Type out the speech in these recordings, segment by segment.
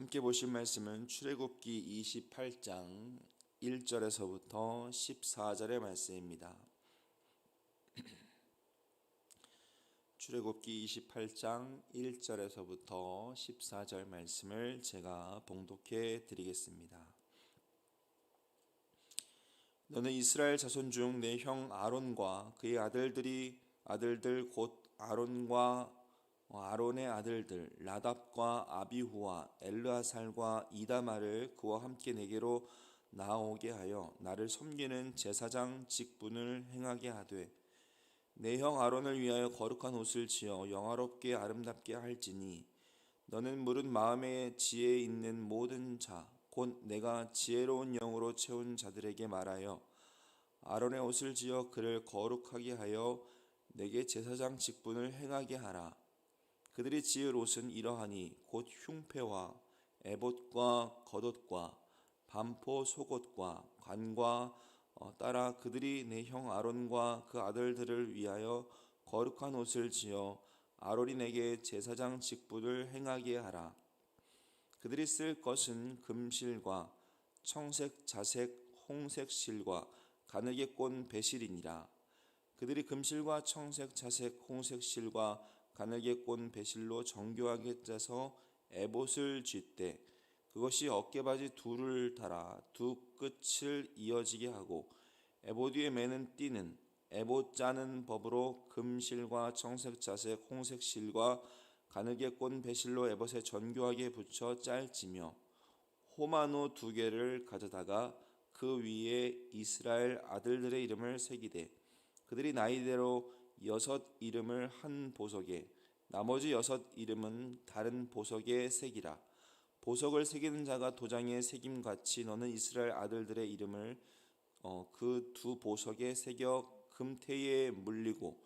함께 보실 말씀은 출애굽기 28장 1절에서부터 14절의 말씀입니다. 출애굽기 28장 1절에서부터 14절 말씀을 제가 봉독해 드리겠습니다. 너는 이스라엘 자손 중 내 형 아론과 그의 아들들이 아들들 곧 아론과 아론의 아들들 라답과 아비후와 엘르아살과 이다마를 그와 함께 내게로 나오게 하여 나를 섬기는 제사장 직분을 행하게 하되 내 형 아론을 위하여 거룩한 옷을 지어 영화롭게 아름답게 할지니 너는 무릇 마음에 지혜 있는 모든 자 곧 내가 지혜로운 영으로 채운 자들에게 말하여 아론의 옷을 지어 그를 거룩하게 하여 내게 제사장 직분을 행하게 하라 그들이 지을 옷은 이러하니 곧 흉패와 에봇과 겉옷과 반포 속옷과 관과 어, 따라 그들이 내 형 아론과 그 아들들을 위하여 거룩한 옷을 지어 아론이 내게 제사장 직분을 행하게 하라. 그들이 쓸 것은 금실과 청색, 자색, 홍색 실과 가늘게 꼰 배실이니라. 그들이 금실과 청색, 자색, 홍색 실과 가늘게 꼰 배실로 정교하게 짜서 에봇을 쥐때 그것이 어깨바지 둘을 달아 두 끝을 이어지게 하고 에봇 위에 매는 띠는 에봇 짜는 법으로 금실과 청색 자색 홍색 실과 가늘게 꼰 배실로 에봇에 전교하게 붙여 짤지며 호마노 두 개를 가져다가 그 위에 이스라엘 아들들의 이름을 새기되 그들이 나이대로 여섯 이름을 한 보석에 나머지 여섯 이름은 다른 보석에 새기라. 보석을 새기는 자가 도장에 새김 같이 너는 이스라엘 아들들의 이름을 어, 그 두 보석에 새겨 금태에 물리고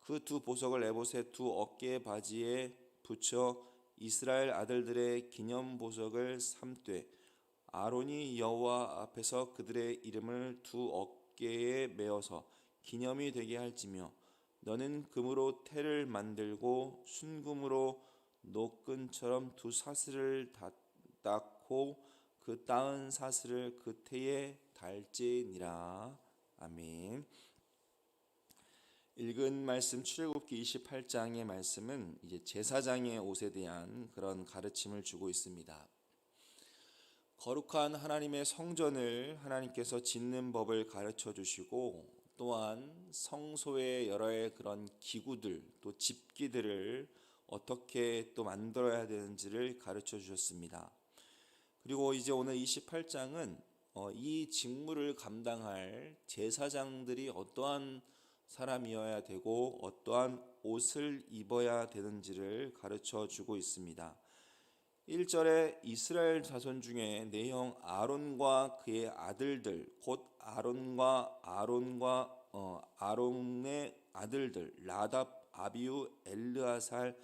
그 두 보석을 에봇의 두 어깨 바지에 붙여 이스라엘 아들들의 기념 보석을 삼되 아론이 여호와 앞에서 그들의 이름을 두 어깨에 메어서 기념이 되게 할지며 너는 금으로 태를 만들고 순금으로 노끈처럼 두 사슬을 닦고 그 따은 사슬을 그 태에 달지니라. 아멘. 읽은 말씀 출애굽기 28장의 말씀은 이제 제사장의 옷에 대한 그런 가르침을 주고 있습니다. 거룩한 하나님의 성전을 하나님께서 짓는 법을 가르쳐 주시고 또한 성소의 여러의 그런 기구들 또 집기들을 어떻게 또 만들어야 되는지를 가르쳐 주셨습니다. 그리고 이제 오늘 28장은 어, 이 직무를 감당할 제사장들이 어떠한 사람이어야 되고 어떠한 옷을 입어야 되는지를 가르쳐 주고 있습니다. 1절에 이스라엘 자손 중에 내형 아론과 그의 아들들 곧 아론과 아론과 어, 아론의 아들들 라답 아비우 엘르아살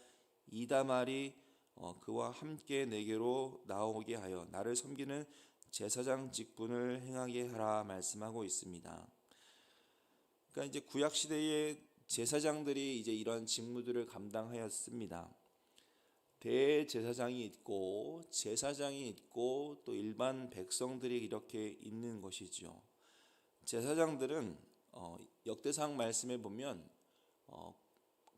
이다말이 어, 그와 함께 내게로 나오게 하여 나를 섬기는 제사장 직분을 행하게 하라 말씀하고 있습니다. 그러니까 이제 구약 시대의 제사장들이 이제 이런 직무들을 감당하였습니다. 대제사장이 있고 제사장이 있고 또 일반 백성들이 이렇게 있는 것이죠. 제사장들은 어, 역대상 말씀에 보면 어,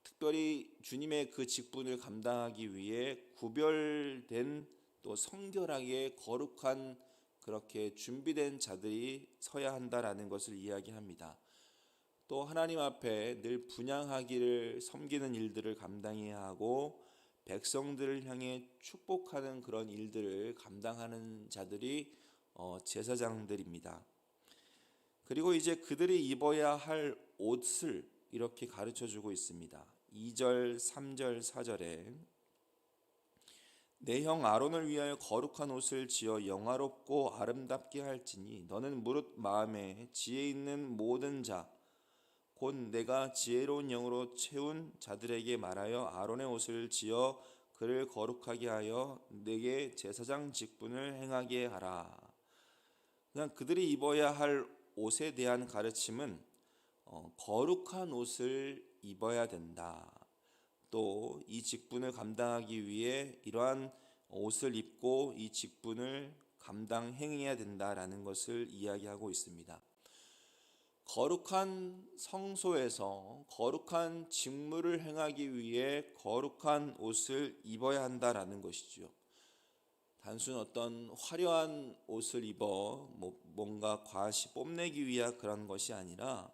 특별히 주님의 그 직분을 감당하기 위해 구별된 또 성결하게 거룩한 그렇게 준비된 자들이 서야 한다라는 것을 이야기합니다. 또 하나님 앞에 늘 분양하기를 섬기는 일들을 감당해야 하고 백성들을 향해 축복하는 그런 일들을 감당하는 자들이 어, 제사장들입니다. 그리고 이제 그들이 입어야 할 옷을 이렇게 가르쳐 주고 있습니다. 2절, 3절, 4절에 내 형 아론을 위하여 거룩한 옷을 지어 영화롭고 아름답게 할지니 너는 무릇 마음에 지혜 있는 모든 자 곧 내가 지혜로운 영으로 채운 자들에게 말하여 아론의 옷을 지어 그를 거룩하게 하여 내게 제사장 직분을 행하게 하라. 그냥 그들이 입어야 할 옷에 대한 가르침은 어, 거룩한 옷을 입어야 된다. 또 이 직분을 감당하기 위해 이러한 옷을 입고 이 직분을 감당 행해야 된다라는 것을 이야기하고 있습니다. 거룩한 성소에서 거룩한 직무를 행하기 위해 거룩한 옷을 입어야 한다라는 것이죠. 단순 어떤 화려한 옷을 입어 뭐 뭔가 과시 뽐내기 위한 그런 것이 아니라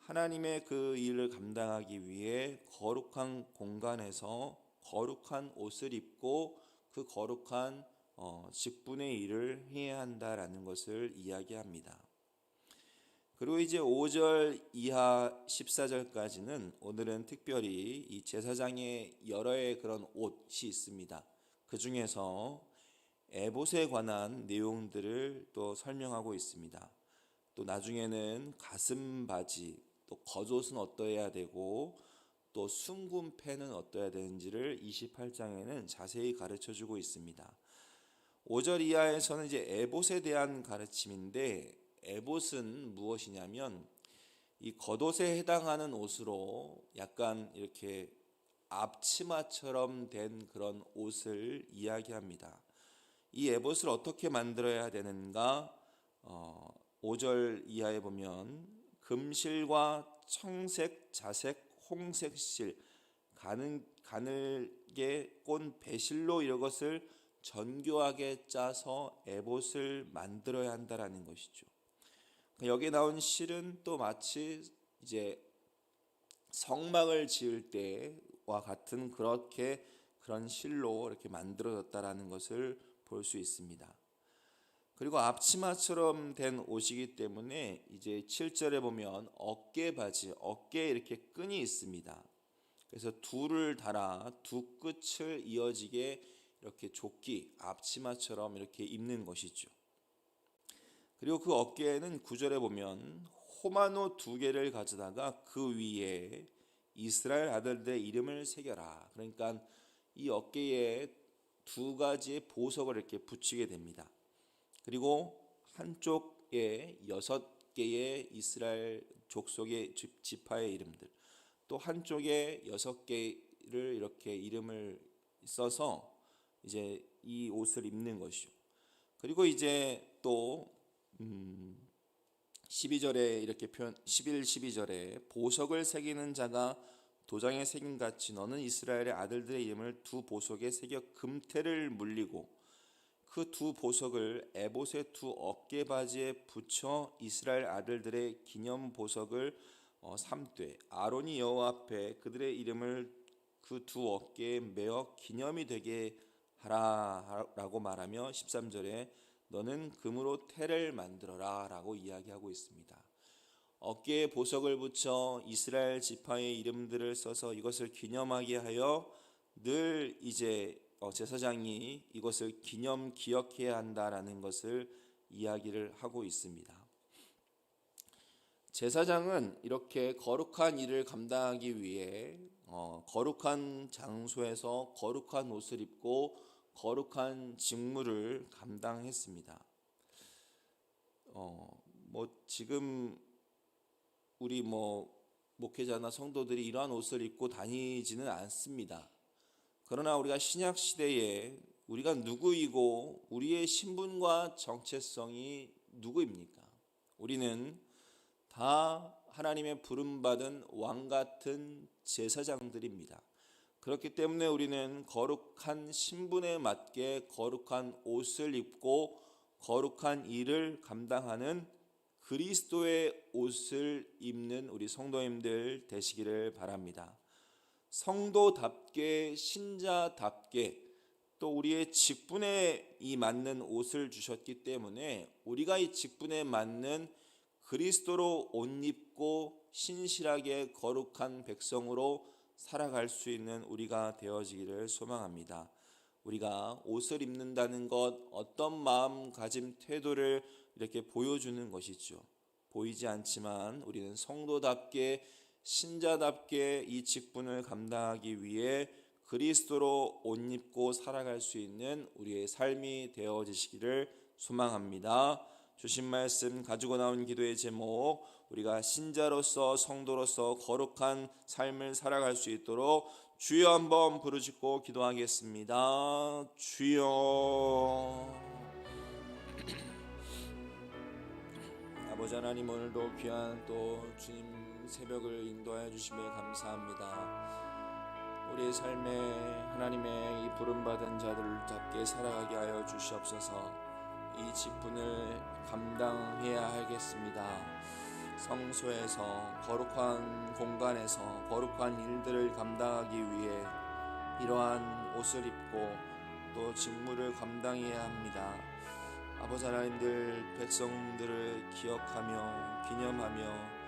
하나님의 그 일을 감당하기 위해 거룩한 공간에서 거룩한 옷을 입고 그 거룩한 어, 직분의 일을 해야 한다라는 것을 이야기합니다. 그리고 이제 5절 이하 14절까지는 오늘은 특별히 이 제사장의 여러의 그런 옷이 있습니다. 그 중에서 에봇에 관한 내용들을 또 설명하고 있습니다. 또 나중에는 가슴 바지, 또 겉옷은 어떠해야 되고 또 순군패는 어떠해야 되는지를 28장에는 자세히 가르쳐 주고 있습니다. 5절 이하에서는 이제 에봇에 대한 가르침인데 에봇은 무엇이냐면 이 겉옷에 해당하는 옷으로 약간 이렇게 앞치마처럼 된 그런 옷을 이야기합니다. 이 에봇을 어떻게 만들어야 되는가? 어, 5절 이하에 보면 금실과 청색, 자색, 홍색 실, 가는, 가늘게 꼰 배실로 이것을 전교하게 짜서 에봇을 만들어야 한다라는 것이죠. 여기 나온 실은 또 마치 이제 성막을 지을 때와 같은 그렇게 그런 실로 이렇게 만들어졌다라는 것을 볼 수 있습니다. 그리고 앞치마처럼 된 옷이기 때문에 이제 7절에 보면 어깨 바지, 어깨에 이렇게 끈이 있습니다. 그래서 둘을 달아 두 끝을 이어지게 이렇게 조끼, 앞치마처럼 이렇게 입는 것이죠. 그리고 그 어깨에는 구절에 보면 호마노 두 개를 가져다가 그 위에 이스라엘 아들들의 이름을 새겨라. 그러니까 이 어깨에 두 가지의 보석을 이렇게 붙이게 됩니다. 그리고 한쪽에 여섯 개의 이스라엘 족속의 지파의 이름들, 또 한쪽에 여섯 개를 이렇게 이름을 써서 이제 이 옷을 입는 것이죠. 그리고 이제 또 음, 12절에 이렇게 표현 11 12절에 보석을 새기는 자가 도장에 새긴 같이 너는 이스라엘의 아들들의 이름을 두 보석에 새겨 금태를 물리고 그 두 보석을 에봇의 두 어깨 바지에 붙여 이스라엘 아들들의 기념 보석을 어, 삼되 아론이 여호와 앞에 그들의 이름을 그 두 어깨에 메어 기념이 되게 하라라고 말하며 13절에 너는 금으로 태를 만들어라 라고 이야기하고 있습니다. 어깨에 보석을 붙여 이스라엘 지파의 이름들을 써서 이것을 기념하게 하여 늘 이제 어, 제사장이 이것을 기념 기억해야 한다라는 것을 이야기를 하고 있습니다. 제사장은 이렇게 거룩한 일을 감당하기 위해 어, 거룩한 장소에서 거룩한 옷을 입고 거룩한 직무를 감당했습니다. 어, 뭐 지금 우리 뭐 목회자나 성도들이 이러한 옷을 입고 다니지는 않습니다. 그러나 우리가 신약 시대에 우리가 누구이고 우리의 신분과 정체성이 누구입니까? 우리는 다 하나님의 부름받은 왕 같은 제사장들입니다. 그렇기 때문에 우리는 거룩한 신분에 맞게 거룩한 옷을 입고 거룩한 일을 감당하는 그리스도의 옷을 입는 우리 성도님들 되시기를 바랍니다. 성도답게 신자답게 또 우리의 직분에 이 맞는 옷을 주셨기 때문에 우리가 이 직분에 맞는 그리스도로 옷 입고 신실하게 거룩한 백성으로 살아갈 수 있는 우리가 되어지기를 소망합니다. 우리가 옷을 입는다는 것, 어떤 마음가짐, 태도를 이렇게 보여주는 것이죠. 보이지 않지만 우리는 성도답게 신자답게 이 직분을 감당하기 위해 그리스도로 옷 입고 살아갈 수 있는 우리의 삶이 되어지시기를 소망합니다. 주신 말씀 가지고 나온 기도의 제목 우리가 신자로서 성도로서 거룩한 삶을 살아갈 수 있도록 주여 한번 부르짖고 기도하겠습니다. 주여. 아버지 하나님 오늘도 귀한 또 주님 새벽을 인도하여 주심에 감사합니다. 우리의 삶에 하나님의 이 부름받은 자들을 잡게 살아가게 하여 주시옵소서. 이 직분을 감당해야 하겠습니다. 성소에서 거룩한 공간에서 거룩한 일들을 감당하기 위해 이러한 옷을 입고 또 직무를 감당해야 합니다. 아버지 하나님들 백성들을 기억하며 기념하며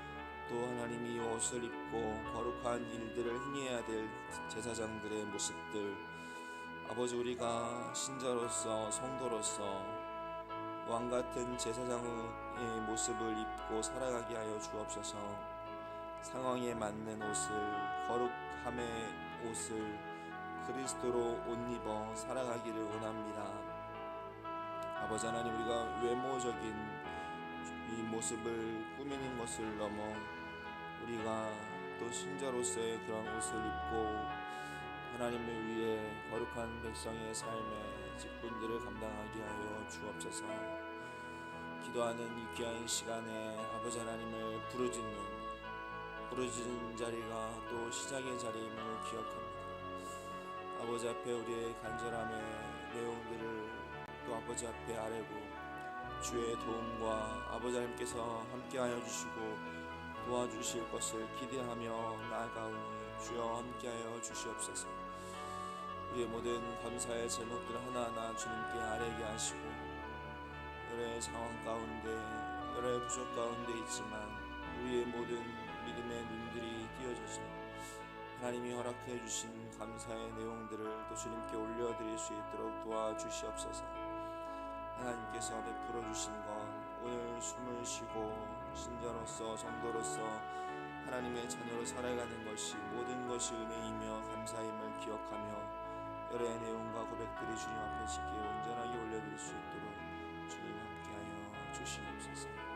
또 하나님이 이 옷을 입고 거룩한 일들을 행해야 될 제사장들의 모습들 아버지 우리가 신자로서 성도로서 왕 같은 제사장의 모습을 입고 살아가게 하여 주옵소서. 상황에 맞는 옷을 거룩함의 옷을 그리스도로 옷 입어 살아가기를 원합니다. 아버지 하나님 우리가 외모적인 이 모습을 꾸미는 것을 넘어 우리가 또 신자로서의 그런 옷을 입고 하나님을 위해 거룩한 백성의 삶에 직분들을 감당하게 하여 주옵소서. 기도하는 이 귀한 시간에 아버지 하나님을 부르짖는 부르짖는 자리가 또 시작의 자리임을 기억합니다. 아버지 앞에 우리의 간절함의 내용들을 또 아버지 앞에 아뢰고 주의 도움과 아버지 하나님께서 함께하여 주시고 도와주실 것을 기대하며 나아가오니 주여 함께하여 주시옵소서. 우리의 모든 감사의 제목들 하나하나 주님께 아뢰게 하시고 여러 상황 가운데 여러 부족 가운데 있지만 우리의 모든 믿음의 눈들이 띄어져서 하나님이 허락해 주신 감사의 내용들을 또 주님께 올려드릴 수 있도록 도와주시옵소서 하나님께서 베풀어 주신 것 오늘 숨을 쉬고 신자로서 성도로서 하나님의 자녀로 살아가는 것이 모든 것이 은혜이며 감사임을 기억하며 여러의 내용과 고백들이 주님 앞에 쉽게 온전하게 올려드릴 수 있도록 주님 함께하여 주시옵소서.